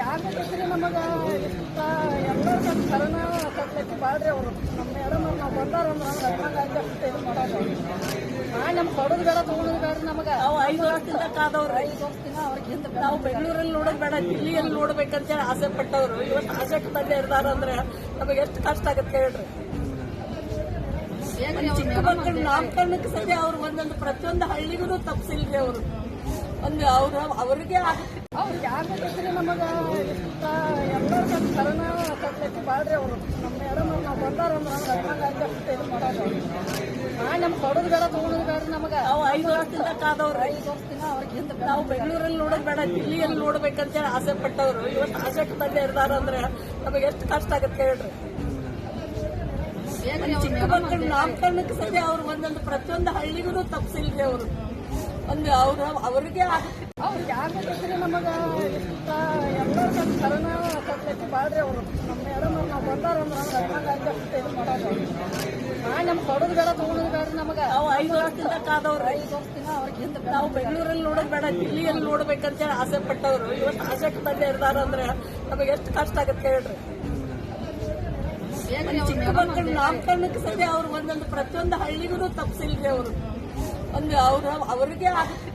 ಯಾಕೆ ನಮಗೆ ಎಲ್ಲರೂ ಕರೋನ ಕಟ್ಲೈತಿ ಬಾಳ್ರಿ ಅವರು. ನಮ್ಮ ಮೇಡಮ್ ನಾವು ಬಂದಾರಂದ್ರೆ ಹಂಗಾಗಿ ಅಷ್ಟು ಇದು ಮಾಡೋದು. ನಾ ನಮ್ಗೆ ಕೊಡೋದು ಬೇಡ ತೊಗೊಳೋದು ಬೇಡ ನಮಗೆ. ನಾವು ಐದು ವರ್ಷದಿಂದ ಕಾದವ್ರು. ಐದು ವರ್ಷದಿಂದ ಅವ್ರಿಗಿಂತ ನಾವು ಬೆಂಗಳೂರಲ್ಲಿ ನೋಡೋದು ಬೇಡ ದಿಲ್ಲಿಯಲ್ಲಿ ನೋಡ್ಬೇಕಂತೇಳಿ ಆಸೆ ಪಟ್ಟವ್ರು. ಇವತ್ತು ಆಸೆ ತಂದೆ ಇರ್ತಾರ ಅಂದ್ರೆ ನಮಗೆ ಎಷ್ಟು ಕಷ್ಟ ಆಗತ್ತೆ ಹೇಳ್ರಿ. ಚಿಕ್ಕ ಮಕ್ಕಳು ನಾಮಕರಣಕ್ಕೆ ಸದ್ಯ ಅವ್ರು ಒಂದೊಂದು ಪ್ರತಿಯೊಂದು ಹಳ್ಳಿಗೂ ತಪ್ಪಿಸಿಲ್ರಿ ಅವರು. ಒಂದು ಅವ್ರ ಅವ್ರಿಗೆ ಆಗುತ್ತೆ ಅವ್ರು ಯಾಕೆ ಬೇಕ್ರಿ ನಮಗ ಇಷ್ಟ ಎಲ್ಲರ ಕಡೆ ಕರೋನ ಕಟ್ಲೈತಿ ಅವರು. ನಮ್ಮ ಮೇಡಮ್ ನಾವು ಬಂದಾರ ನಾ ನಮ್ಗೆ ಕೊಡೋದು ಬೇಡ ತಗೊಳೋದು ಬೇಡ ನಮಗೆ. ನಾವು ಐದು ವರ್ಷದಿಂದ ಕಾದವ್ರು ಐದು ವರ್ಷದಿಂದ ಅವ್ರಿಗಿಂತ ನಾವು ಬೆಂಗಳೂರಲ್ಲಿ ನೋಡೋದು ಬೇಡ ದಿಲ್ಲಿಯಲ್ಲಿ ನೋಡ್ಬೇಕಂತೇಳಿ ಆಸೆ ಪಟ್ಟವ್ರು. ಇವತ್ತು ಆಸೆ ತಂದೆ ಇರ್ತಾರ ಅಂದ್ರೆ ನಮಗೆ ಎಷ್ಟು ಕಷ್ಟ ಆಗುತ್ತೆ ಹೇಳ್ರಿ. ಚಿಕ್ಕ ಮಕ್ಕಳು ನಾಮಕರಣಕ್ಕೆ ಸದ್ಯ ಅವ್ರು ಒಂದೊಂದು ಪ್ರತಿಯೊಂದು ಹಳ್ಳಿಗೂ ತಪ್ಪಿಸಿಲ್ರಿ ಅವರು. ಒಂದು ಅವ್ರ ಅವ್ರಿಗೆ ಅವ್ರು ಯಾಕೆ ನಮಗ? ಎಲ್ಲರ ಕಡೆ ಬಾಳ್ರಿ ಅವರು. ನಮ್ಮ ನಮ್ಗೆ ಕೊಡೋದು ಬೇಡ ತೊಗೊಳೋದು ಬೇಡ ನಮಗೆ ನಾವು ಐದು ವರ್ಷದಿಂದ ಕಾದವ್ರು. ಐದು ವರ್ಷದಿಂದ ಅವ್ರಿಗೆ ನಾವು ಬೆಂಗಳೂರಲ್ಲಿ ನೋಡೋದು ಬೇಡ, ದಿಲ್ಲಿಯಲ್ಲಿ ನೋಡ್ಬೇಕಂತೇಳಿ ಆಸೆ ಪಟ್ಟವ್ರು. ಇವತ್ತು ಆಸೆ ತಂದೆ ಅಂದ್ರೆ ನಮಗೆ ಎಷ್ಟು ಕಷ್ಟ ಆಗುತ್ತೆ ಹೇಳ್ರಿ. ಚಿಕ್ಕ ಮಕ್ಕಳು ನಾಮಕರಣಕ್ಕೆ ಸದ್ಯ ಅವ್ರು ಒಂದೊಂದು ಪ್ರತಿಯೊಂದು ಹಳ್ಳಿಗೂ ತಪ್ಪಿಸಿಲ್ರಿ ಅವರು. ಒಂದು ಅವ್ರ ಅವ್ರಿಗೆ ಆಗುತ್ತೆ.